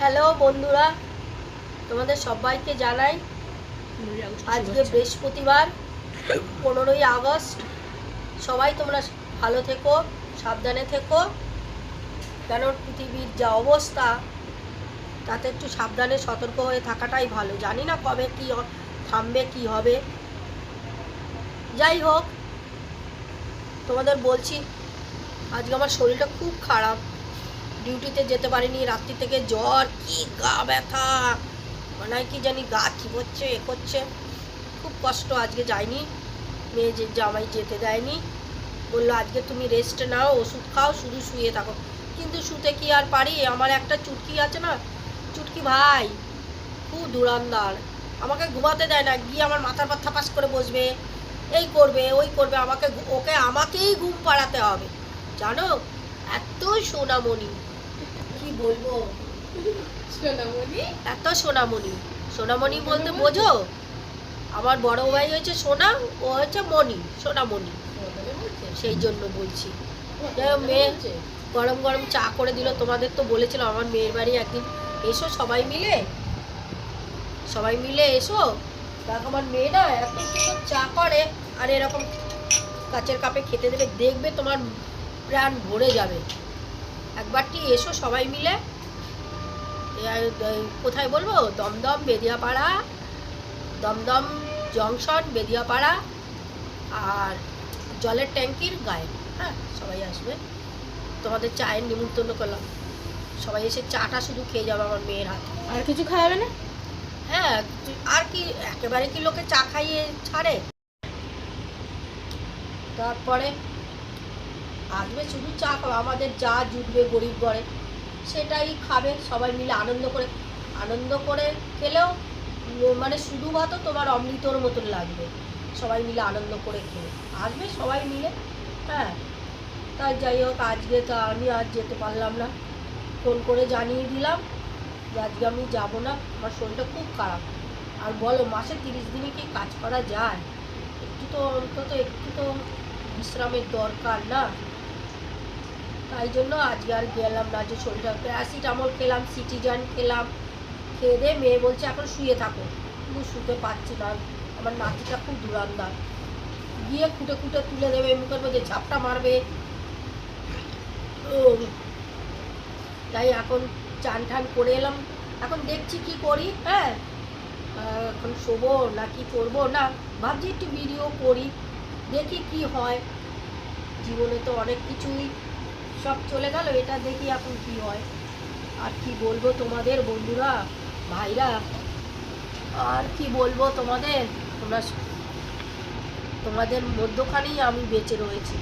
Hello বন্ধুরা। তোমাদের সবাইকে জানাই, আজকে বৃহস্পতিবার, পনেরোই আগস্ট। সবাই তোমরা ভালো থেকো, সাবধানে থেকো। কেন পৃথিবীর যা অবস্থা, তাতে একটু সাবধানে সতর্ক হয়ে থাকাটাই ভালো। জানি না কবে কি থামবে, কি হবে। যাই হোক, তোমাদের বলছি, আজকে আমার শরীরটা খুব খারাপ। ডিউটিতে যেতে পারিনি, রাত্রি থেকে জ্বর, কি গা ব্যথা। মনে কি জানি গা কি করছে এ করছে। খুব কষ্ট, আজকে যাইনি। মেয়ে যে জামাই যেতে দেয়নি। বলল, আজকে তুমি রেস্ট নাও, ওষুধ খাও, শুধু শুয়ে থাকো। কিন্তু শুতে কি আর পারি? আমার একটা চুটকি আছে না, চুটকি ভাই, খুব দুরান্দার। আমাকে ঘুমাতে দেয় না, গিয়ে আমার মাথার পর থাপাস করে বসবে। এই করবে, ওই করবে, আমাকে ওকে আমাকেই ঘুম পাড়াতে হবে। জানো, এত সোনামণি। কি বলব? সোনামণি? এত সোনামণি। সোনামণি বলতে বোঝো? আমার বড় ভাই হয়েছে সোনা ও হচ্ছে মণি সোনামণি। সেই জন্য বলছি। মেয়ে গরম গরম চা করে দিল। তোমাদের তো বলেছিলাম আমার মেয়ের বাড়ি একদিন এসো সবাই মিলে। সবাই মিলে এসো। দেখ আমার মেয়ে না এত সুন্দর চা করে আর এরকম কাচের কাপে খেতে দেবে। দেখবে তোমার প্রাণ ভরে যাবে। একবারটি এসো সবাই মিলে? কোথায় বলব? দমদম বেদিয়াপাড়া দমদম জংশন বেদিয়াপাড়া আর জলের ট্যাঙ্কির গায়ে। হ্যাঁ সবাই আসবে। তোমাদের চায়ের নিমন্ত্রণ করলাম। সবাই এসে চাটা শুধু খেয়ে যাবে আমার মেয়ের হাতে। আর কিছু খাওয়াবে না? হ্যাঁ আর কি একেবারে কি লোকে চা খাইয়ে ছাড়ে? তারপরে আসবে শুধু চা খাবে আমাদের যা জুটবে গরিব ঘরে, সেটাই খাবে, সবাই মিলে আনন্দ করে। আনন্দ করে খেলেও মানে শুধু ভাতও তোমার অমৃতর মতন লাগবে। সবাই মিলে আনন্দ করে খেলে। আসবে সবাই মিলে হ্যাঁ। তাই যাই হোক, আজকে তো আমি আজ যেতে পারলাম না। ফোন করে জানিয়ে দিলাম যে আজকে আমি যাব না, আমার শরীরটা খুব খারাপ। আর বলো, মাসে তিরিশ দিনে কি কাজ করা যায়? একটু তো অন্তত একটু তো বিশ্রামের দরকার না? তাই জন্য আজকে আর গেলাম না যে শরীরটা প্যারাসিটামল খেলাম সিটিজান খেলাম খেয়ে দিয়ে মেয়ে বলছে এখন শুয়ে থাকো। কিন্তু শুতে পারছি না আমার নাতিটা খুব দুরান্দার গিয়ে খুঁটে খুঁটে তুলে দেবে মুখের মধ্যে ঝাপটা মারবে। উম, তাই এখন চান টান করে এলাম। এখন দেখছি কি করি হ্যাঁ? এখন শোবো না কি করব? না ভাবছি একটু ভিডিও করি দেখি কি হয়। জীবনে তো অনেক কিছুই সব চলে গেল, এটা দেখি এখন কি হয়। আর কি বলব তোমাদের বন্ধুরা, ভাইরা? আর কি বলব তোমাদের? তোমরা তোমাদের মধ্যখানেই আমি বেঁচে রয়েছি।